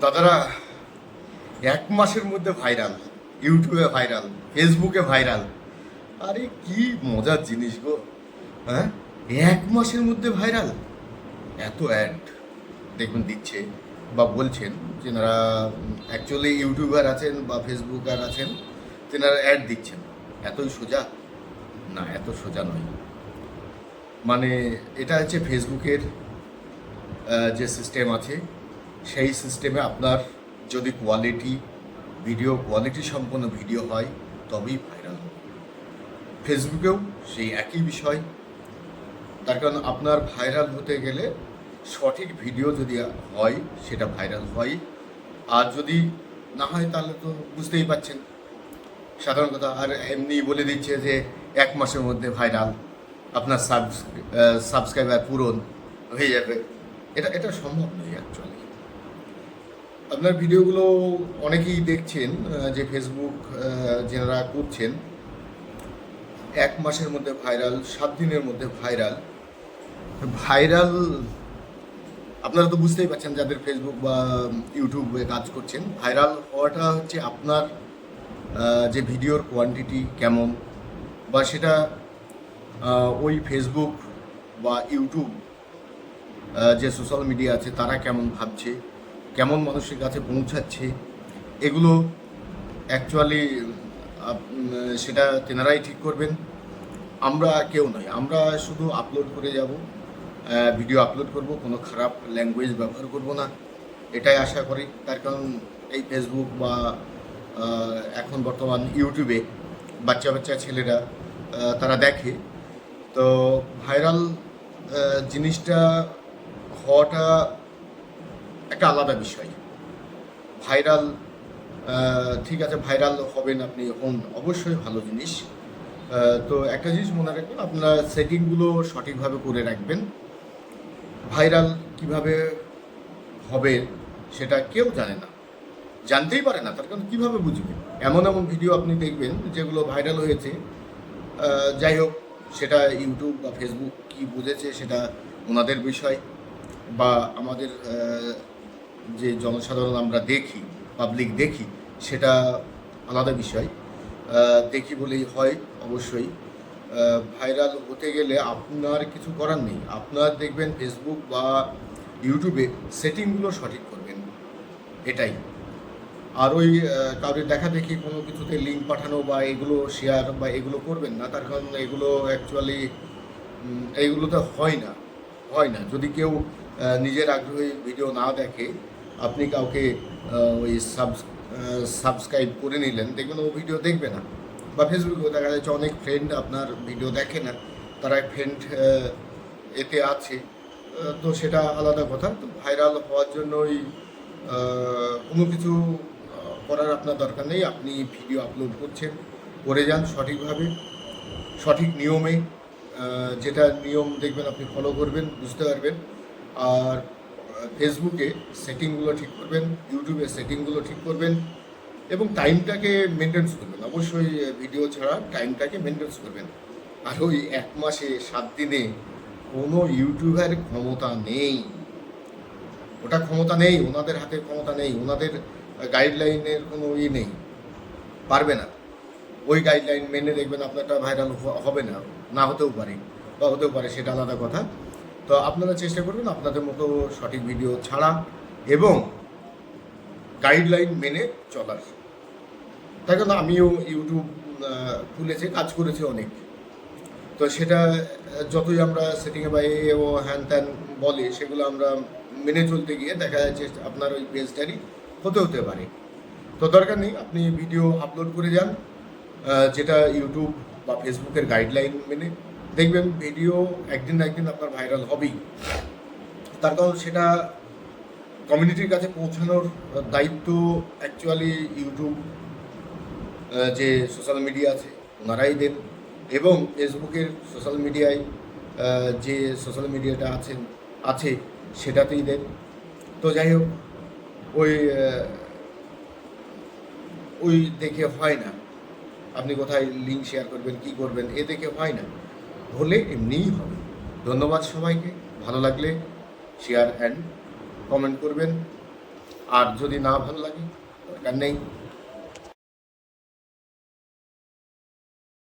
দাদারা, এক মাসের মধ্যে ভাইরাল, ইউটিউবে ভাইরাল, ফেসবুকে ভাইরাল। আরে কি মজার জিনিস গো হ্যাঁ? এক মাসের মধ্যে ভাইরাল। এত অ্যাড দেখুন, দিচ্ছে বা বলছেন যেনারা অ্যাকচুয়ালি ইউটিউবার আছেন বা ফেসবুকার আছেন, তেনারা অ্যাড দিচ্ছেন। এতই সোজা? না, এত সোজা নয়। মানে এটা হচ্ছে ফেসবুকের যে সিস্টেম আছে সেই সিস্টেমে আপনার যদি কোয়ালিটি ভিডিও কোয়ালিটি সম্পন্ন ভিডিও হয়, তবেই ভাইরাল হবে। ফেসবুকেও সেই একই বিষয়। তার কারণ আপনার ভাইরাল হতে গেলে সঠিক ভিডিও যদি হয়, সেটা ভাইরাল হয়। আর যদি না হয়, তাহলে তো বুঝতেই পাচ্ছেন সাধারণ কথা, আর এমনি বলে দিচ্ছে যে এক মাসের মধ্যে ভাইরাল আপনার সাবস্ক্রাইবার পূরণ হয়ে যাবে। এটা এটা সম্ভব নয় অ্যাকচুয়ালি আপনার ভিডিওগুলো অনেকেই দেখছেন যে ফেসবুক যেনারা করছেন, এক মাসের মধ্যে ভাইরাল সাত দিনের মধ্যে ভাইরাল ভাইরাল আপনারা তো বুঝতেই পারছেন যাদের ফেসবুক বা ইউটিউবে কাজ করছেন ভাইরাল হওয়াটা হচ্ছে আপনার যে ভিডিওর কোয়ান্টিটি কেমন বা সেটা ওই ফেসবুক বা ইউটিউব যে সোশ্যাল মিডিয়া আছে তারা কেমন ভাবছে। কেমন মানুষের কাছে পৌঁছাচ্ছে, এগুলো অ্যাকচুয়ালি সেটা তেনারাই ঠিক করবেন। আমরা কেউ নয়, আমরা শুধু আপলোড করে যাব ভিডিও আপলোড করব, কোনো খারাপ ল্যাঙ্গুয়েজ ব্যবহার করব না। এটাই আশা করি, তার কারণ এই ফেসবুক বা এখন বর্তমান ইউটিউবে বাচ্চা বাচ্চা ছেলেরা তারা দেখে। তো ভাইরাল জিনিসটা হওয়াটা একটা আলাদা বিষয়। ভাইরাল ঠিক আছে, ভাইরাল হবেন আপনি, হন অবশ্যই ভালো জিনিস। তো একটা জিনিস মনে রাখবেন, আপনার সেটিংগুলো সঠিকভাবে করে রাখবেন। ভাইরাল কীভাবে হবে সেটা কেউ জানে না। জানতেই পারে না, তার কারণ কীভাবে বুঝবে? এমন এমন ভিডিও আপনি দেখবেন যেগুলো ভাইরাল হয়েছে। যাই হোক, সেটা ইউটিউব বা ফেসবুক কি বুঝেছে সেটা ওনাদের বিষয় বা আমাদের যে জনসাধারণ আমরা দেখি পাবলিক দেখি, সেটা আলাদা বিষয়। দেখি বলেই হয় অবশ্যই। ভাইরাল হতে গেলে আপনার কিছু করার নেই। আপনার দেখবেন ফেসবুক বা ইউটিউবে সেটিংগুলো সঠিক করবেন। এটাই। আর ওই কারোর দেখা দেখি কোনো কিছুতে লিঙ্ক পাঠানো বা এগুলো শেয়ার বা এগুলো করবেন না, তার কারণ এগুলো অ্যাকচুয়ালি এইগুলোতে হয় না। হয় না। যদি কেউ নিজের আগ্রহী ভিডিও না দেখে আপনি কাউকে ওই ওই সাবস্ক্রাইব করে নিলেন, দেখবেন ও ভিডিও দেখবে না। বা ফেসবুকেও দেখা যাচ্ছে অনেক ফ্রেন্ড আপনার ভিডিও দেখে না, তারা ফ্রেন্ড এতে আছে। তো সেটা আলাদা কথা, তো ভাইরাল হওয়ার জন্য ওই কোনো কিছু করার আপনার দরকার নেই। আপনি ভিডিও আপলোড করছেন, করে যান সঠিকভাবে, সঠিক নিয়মে যেটা নিয়ম দেখবেন আপনি ফলো করবেন, বুঝতে পারবেন। আর ফেসবুকে সেটিংগুলো ঠিক করবেন ইউটিউবে সেটিংগুলো ঠিক করবেন এবং টাইমটাকে মেনটেন্স করবেন। অবশ্যই ভিডিও ছাড়া টাইমটাকে মেনটেন্স করবেন। আর ওই এক মাসে সাত দিনে কোনো ইউটিউবের ক্ষমতা নেই। ওটা ক্ষমতা নেই, ওনাদের হাতে ক্ষমতা নেই, ওনাদের গাইডলাইনের কোনো ই নেই। পারবে না। ওই গাইডলাইন মেনে দেখবেন আপনারটা ভাইরাল হবে না না হতেও পারে বা হতেও পারে, সেটা আলাদা কথা। তো আপনারা চেষ্টা করবেন আপনাদের মতো সঠিক ভিডিও ছাড়া এবং গাইডলাইন মেনে চলার। তাই কারণ আমিও ইউটিউব খুলেছি, কাজ করেছি অনেক। তো সেটা, যতই আমরা সেটিংয়ে বা এ ও হ্যান ত্যান বলে, সেগুলো আমরা মেনে চলতে গিয়ে দেখা যাচ্ছে আপনার ওই পেজটারই হতে হতে পারে। তো দরকার নেই, আপনি ভিডিও আপলোড করে যান যেটা ইউটিউব বা ফেসবুকের গাইডলাইন মেনে। দেখবেন ভিডিও একদিন না একদিন আপনার ভাইরাল হবেই। তার কারণ সেটা কমিউনিটির কাছে পৌঁছানোর দায়িত্ব অ্যাকচুয়ালি ইউটিউব যে সোশ্যাল মিডিয়া আছে, ওনারাই দেন। এবং ফেসবুকের সোশ্যাল মিডিয়ায় যে সোশ্যাল মিডিয়াটা আছেন, আছে, সেটাতেই দেন। তো যাই হোক, ওই ওই দেখে হয় না। আপনি কোথায় লিঙ্ক শেয়ার করবেন, কি করবেন, এ দেখে হয় না। হলে এমনিই হবে। ধন্যবাদ সবাইকে। ভালো লাগলে শেয়ার অ্যান্ড কমেন্ট করবেন। আর যদি না ভালো লাগে, দরকার নেই।